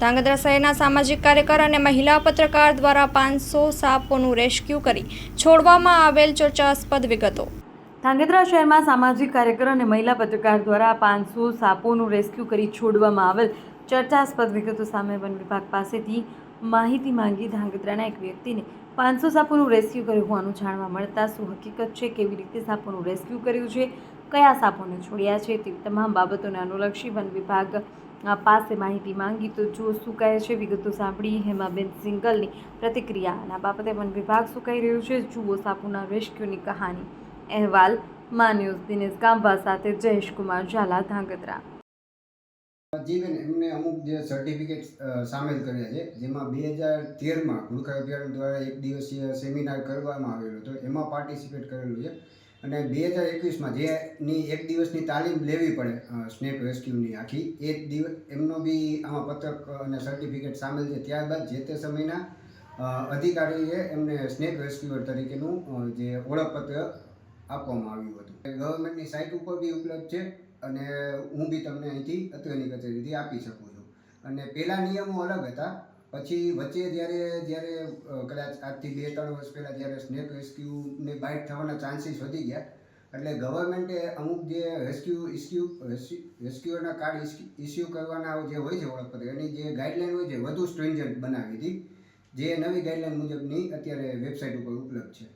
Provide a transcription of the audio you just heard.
ધાંગધ્રા શહેરના સામાજિક કાર્યકર અને મહિલા પત્રકાર દ્વારા પાંચસો સાપોનું રેસ્ક્યુ કરી છોડવામાં આવેલ ચર્ચાસ્પદ વિગતો. ધાંગધ્રા શહેરમાં સામાજિક કાર્યકર અને મહિલા પત્રકાર દ્વારા પાંચસો સાપોનું રેસ્ક્યુ કરી છોડવામાં આવેલ ચર્ચાસ્પદ વિગતો સામે વન વિભાગ પાસેથી માહિતી માંગી ધાંગધ્રાના એક વ્યક્તિને પાંચસો સાપોનું રેસ્ક્યુ કર્યું હોવાનું જાણવા મળતા શું હકીકત છે, કેવી રીતે સાપોનું રેસ્ક્યુ કર્યું છે, કયા સાપોને છોડ્યા છે, તેવી તમામ બાબતોને અનુલક્ષી વન વિભાગ પાસે માહિતી માંગી તો જો શું કહે છે વિગતો સાંભળી હેમાબેન સિંગલની પ્રતિક્રિયા. અને બાબતે વન વિભાગ શું કહી રહ્યું છે? જુઓ સાપુના રેસ્ક્યુની કહાની. અહેવાલ, માં ન્યૂઝ, દિનેશ ગાંભા સાથે જયેશ ઝાલા, ધાંગધ્રા. જી બેન, એમને અમુક જે સર્ટિફિકેટ સામેલ કર્યા છે, જેમાં બે હજાર તેરમાં ગુરખા અભિયાન દ્વારા એક દિવસીય સેમિનાર કરવામાં આવેલો હતો. એમાં પાર્ટિસિપેટ કરેલું છે. અને બે હજાર એકવીસમાં જેની એક દિવસની તાલીમ લેવી પડે સ્નેક રેસ્ક્યુની આખી, એ દિવસ, એમનો બી આમાં પત્રક અને સર્ટિફિકેટ સામેલ છે. ત્યારબાદ જે તે સમયના અધિકારીએ એમને સ્નેક રેસ્ક્યુઅર તરીકેનું જે ઓળખપત્ર આપવામાં આવ્યું હતું. ગવર્મેન્ટની સાઇટ ઉપર બી ઉપલબ્ધ છે અને હું બી તમને અહીંથી અત્રેની કચેરીથી આપી શકું છું. અને પહેલાં નિયમો અલગ હતા. પછી વચ્ચે જ્યારે જ્યારે કદાચ આજથી બે, ત્રણ વર્ષ પહેલાં જ્યારે સ્નેક રેસ્ક્યુને બાઇટ થવાના ચાન્સીસ વધી ગયા, એટલે ગવર્મેન્ટે અમુક જે રેસ્ક્યુ ઇસ્યુ રેસ્ક્યુઅરના કાર્ડ ઇસ્યુ કરવાના જે હોય છે ઓળખપત્ર, એની જે ગાઈડલાઈન હોય છે, વધુ સ્ટ્રેન્જર બનાવી હતી, જે નવી ગાઈડલાઈન મુજબની અત્યારે વેબસાઇટ ઉપર ઉપલબ્ધ છે.